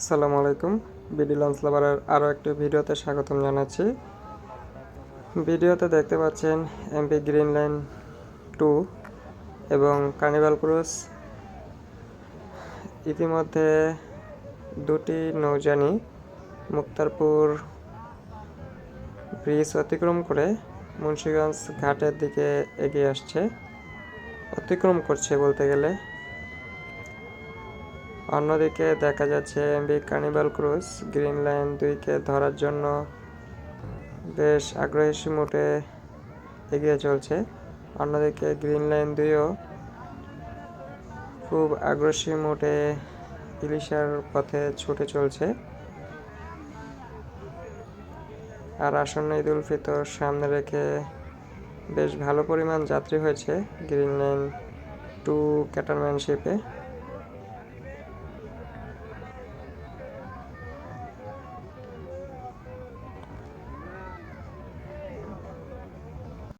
আসসালামু আলাইকুম। BD launch লাভারের আরও একটি ভিডিওতে স্বাগতম জানাচ্ছি। ভিডিওতে দেখতে পাচ্ছেন এমপি গ্রিন লাইন টু এবং কার্নিভাল ক্রুজ। ইতিমধ্যে দুটি নৌযানী মুক্তারপুর ব্রিজ অতিক্রম করে মুন্সিগঞ্জ ঘাটের দিকে এগিয়ে আসছে। অতিক্রম করছে বলতে গেলে। অন্যদিকে দেখা যাচ্ছে MV Carnival Cruise Green Line দুইকে ধরার জন্য বেশ আগ্রহী মুটে এগিয়ে চলছে। অন্যদিকে গ্রিন লাইন দুইও খুব আগ্রসী মোটে ইলিশার পথে ছুটে চলছে। আর আসন্ন ঈদ উল ফিতর সামনে রেখে বেশ ভালো পরিমাণ যাত্রী হয়েছে গ্রিন লাইন টু ক্যাটারম্যানশিপে